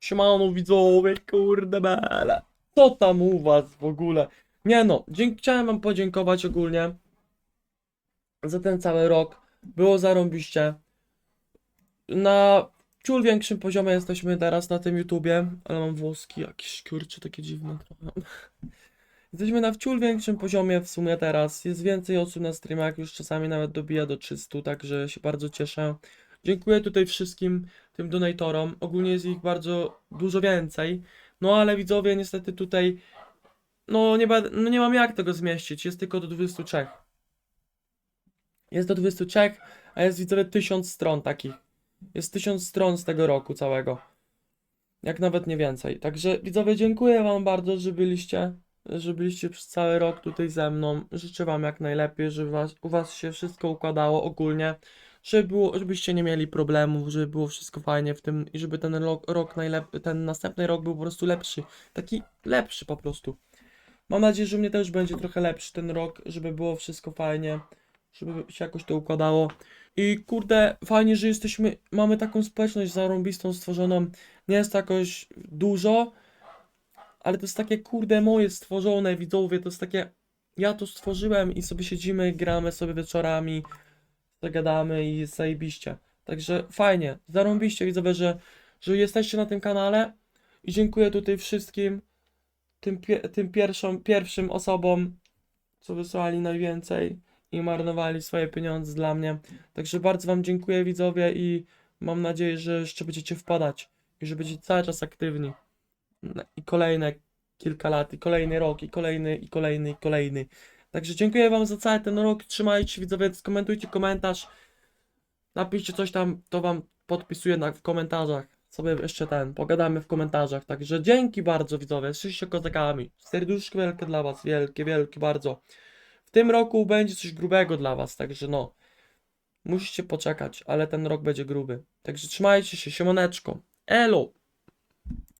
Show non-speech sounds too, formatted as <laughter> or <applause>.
Siemano widzowie, kurde bele. Co tam u was w ogóle? Nie no, chciałem wam podziękować ogólnie za ten cały rok. Było zarąbiście. Na ciul większym poziomie jesteśmy teraz na tym YouTubie, ale mam włoski jakieś kurcze takie dziwne trochę. <laughs> Jesteśmy na wciul większym poziomie w sumie teraz. Jest więcej osób na streamach, już czasami nawet dobija do 300, także się bardzo cieszę. Dziękuję tutaj wszystkim tym donatorom. Ogólnie jest ich bardzo dużo więcej. No ale widzowie, niestety tutaj no nie, no nie mam jak tego zmieścić. Jest tylko do 23. Jest do 23, a jest widzowie 1000 stron takich. Jest 1000 stron z tego roku całego. Jak nawet nie więcej. Także widzowie, dziękuję wam bardzo, że byliście, że byliście przez cały rok tutaj ze mną. Życzę wam jak najlepiej, żeby was, u was się wszystko układało ogólnie. Żeby było, żebyście nie mieli problemów, żeby było wszystko fajnie w tym i żeby ten rok, rok najlep- ten następny rok był po prostu lepszy. Taki lepszy po prostu. Mam nadzieję, że u mnie też będzie trochę lepszy ten rok, żeby było wszystko fajnie, żeby się jakoś to układało. I kurde, fajnie, że jesteśmy, mamy taką społeczność zarąbistą stworzoną. Nie jest to jakoś dużo, ale to jest takie kurde moje stworzone widzowie, to jest takie, ja to stworzyłem i sobie siedzimy, gramy sobie wieczorami, zagadamy i zajebiście. Także fajnie, zarąbiście widzowie, że, że jesteście na tym kanale i dziękuję tutaj wszystkim tym, tym pierwszą, pierwszym osobom, co wysłali najwięcej i marnowali swoje pieniądze dla mnie. Także bardzo Wam dziękuję widzowie i mam nadzieję, że jeszcze będziecie wpadać i że będziecie cały czas aktywni. Na- I kolejne kilka lat, i kolejny rok, i kolejny, i kolejny, i kolejny. Także dziękuję Wam za cały ten rok. Trzymajcie się, widzowie, skomentujcie komentarz. Napiszcie coś tam, to Wam podpisuję na, w komentarzach. Sobie jeszcze ten, pogadamy w komentarzach. Także dzięki bardzo, widzowie. Jesteście kozakami. Serduszko wielkie dla Was, wielkie, wielkie bardzo. W tym roku będzie coś grubego dla Was, także no. Musicie poczekać, ale ten rok będzie gruby. Także trzymajcie się, siemoneczko. Elo!